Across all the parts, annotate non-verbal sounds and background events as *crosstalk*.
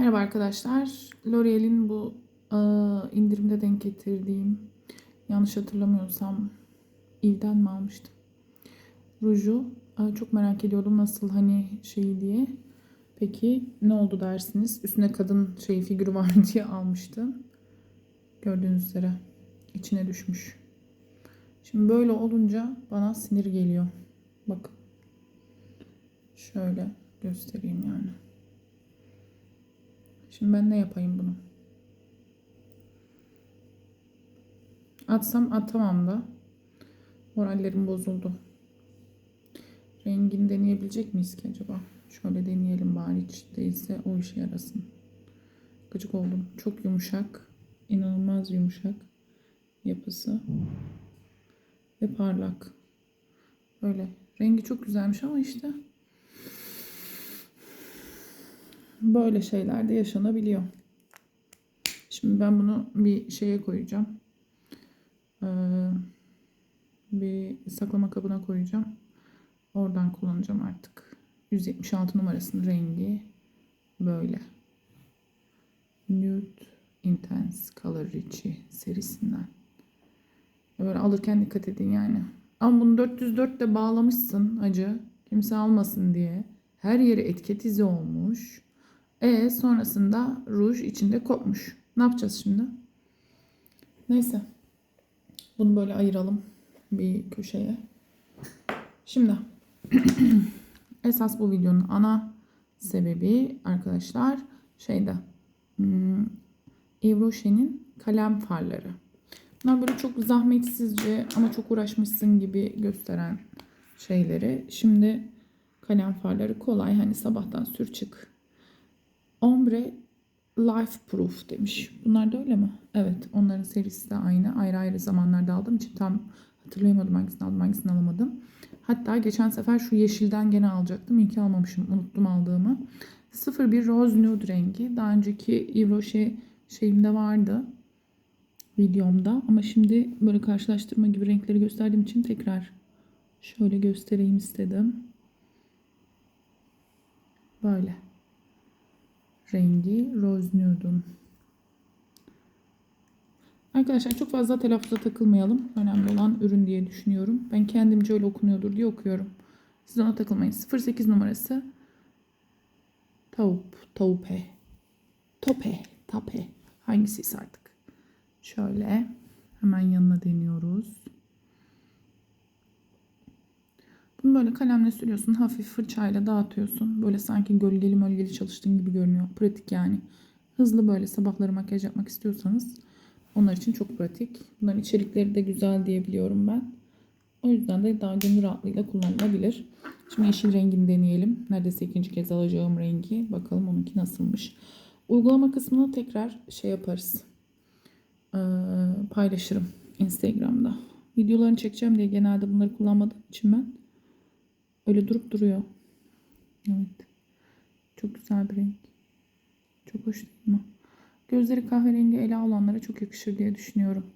Merhaba arkadaşlar. L'Oreal'in bu e, indirimde denk getirdiğim yanlış hatırlamıyorsam Eve'den mi almıştım? Ruju e, çok merak ediyordum nasıl hani şeyi diye. Peki ne oldu dersiniz? Üstüne kadın şey figürü var *laughs* diye almıştım. Gördüğünüz üzere içine düşmüş. Şimdi böyle olunca bana sinir geliyor. Bakın. Şöyle göstereyim yani. Şimdi ben ne yapayım bunu? Atsam atamam da. Morallerim bozuldu. Rengini deneyebilecek miyiz ki acaba? Şöyle deneyelim bari hiç değilse o işe yarasın. Gıcık oldum. Çok yumuşak. inanılmaz yumuşak yapısı. Ve parlak. Böyle. Rengi çok güzelmiş ama işte böyle şeyler de yaşanabiliyor. Şimdi ben bunu bir şeye koyacağım. Ee, bir saklama kabına koyacağım. Oradan kullanacağım artık. 176 numarasının rengi böyle. Nude Intense Color Richie serisinden. Böyle alırken dikkat edin yani. Ama bunu 404 de bağlamışsın acı. Kimse almasın diye. Her yeri etiket izi olmuş. E sonrasında ruj içinde kopmuş. Ne yapacağız şimdi? Neyse. Bunu böyle ayıralım bir köşeye. Şimdi *clears throat* esas bu videonun ana sebebi arkadaşlar şeyde hmm, Yves Rocher'in kalem farları. Bunlar böyle çok zahmetsizce ama çok uğraşmışsın gibi gösteren şeyleri. Şimdi kalem farları kolay hani sabahtan sür çık Ombre Life Proof demiş. Bunlar da öyle mi? Evet. Onların serisi de aynı. Ayrı ayrı zamanlarda aldığım için tam hatırlayamadım hangisini aldım hangisini alamadım. Hatta geçen sefer şu yeşilden gene alacaktım. İyi ki almamışım. Unuttum aldığımı. 01 Rose Nude rengi. Daha önceki Yves Rocher şeyimde vardı. Videomda. Ama şimdi böyle karşılaştırma gibi renkleri gösterdiğim için tekrar şöyle göstereyim istedim. Böyle rengi Rose Nude'un. Arkadaşlar çok fazla telaffuza takılmayalım. Önemli olan ürün diye düşünüyorum. Ben kendimce öyle okunuyordur diye okuyorum. Siz ona takılmayın. 08 numarası Taup, Taupe, Tope, Tape. Hangisiyse artık. Şöyle hemen yanına deniyoruz. Bunu böyle kalemle sürüyorsun. Hafif fırçayla dağıtıyorsun. Böyle sanki gölgeli mölgeli çalıştığın gibi görünüyor. Pratik yani. Hızlı böyle sabahları makyaj yapmak istiyorsanız onlar için çok pratik. Bunların içerikleri de güzel diyebiliyorum ben. O yüzden de daha gönül rahatlığıyla kullanılabilir. Şimdi yeşil rengini deneyelim. Neredeyse ikinci kez alacağım rengi. Bakalım onunki nasılmış. Uygulama kısmını tekrar şey yaparız. Ee, paylaşırım Instagram'da. Videolarını çekeceğim diye genelde bunları kullanmadığım için ben Öyle durup duruyor. Evet. Çok güzel bir renk. Çok hoş değil mi? Gözleri kahverengi ela olanlara çok yakışır diye düşünüyorum.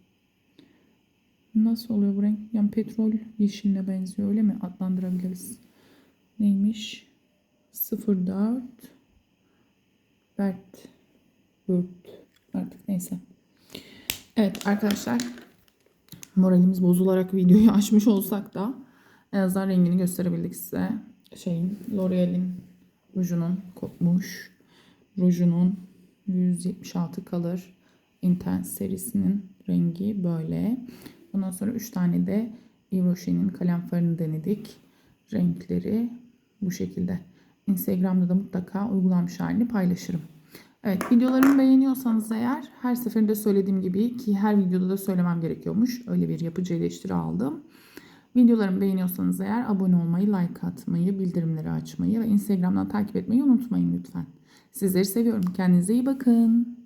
Nasıl oluyor bu renk? Yani petrol yeşiline benziyor öyle mi adlandırabiliriz? Neymiş? 04 Bert Bert artık neyse. Evet arkadaşlar moralimiz bozularak videoyu *laughs* açmış olsak da en azından rengini gösterebildik size. Şeyin L'Oreal'in rujunun kopmuş. Rujunun 176 Color Intense serisinin rengi böyle. Ondan sonra 3 tane de Yves Rocher'in kalem farını denedik. Renkleri bu şekilde. Instagram'da da mutlaka uygulanmış halini paylaşırım. Evet videolarımı beğeniyorsanız eğer her seferinde söylediğim gibi ki her videoda da söylemem gerekiyormuş. Öyle bir yapıcı eleştiri aldım. Videolarımı beğeniyorsanız eğer abone olmayı, like atmayı, bildirimleri açmayı ve Instagram'dan takip etmeyi unutmayın lütfen. Sizleri seviyorum. Kendinize iyi bakın.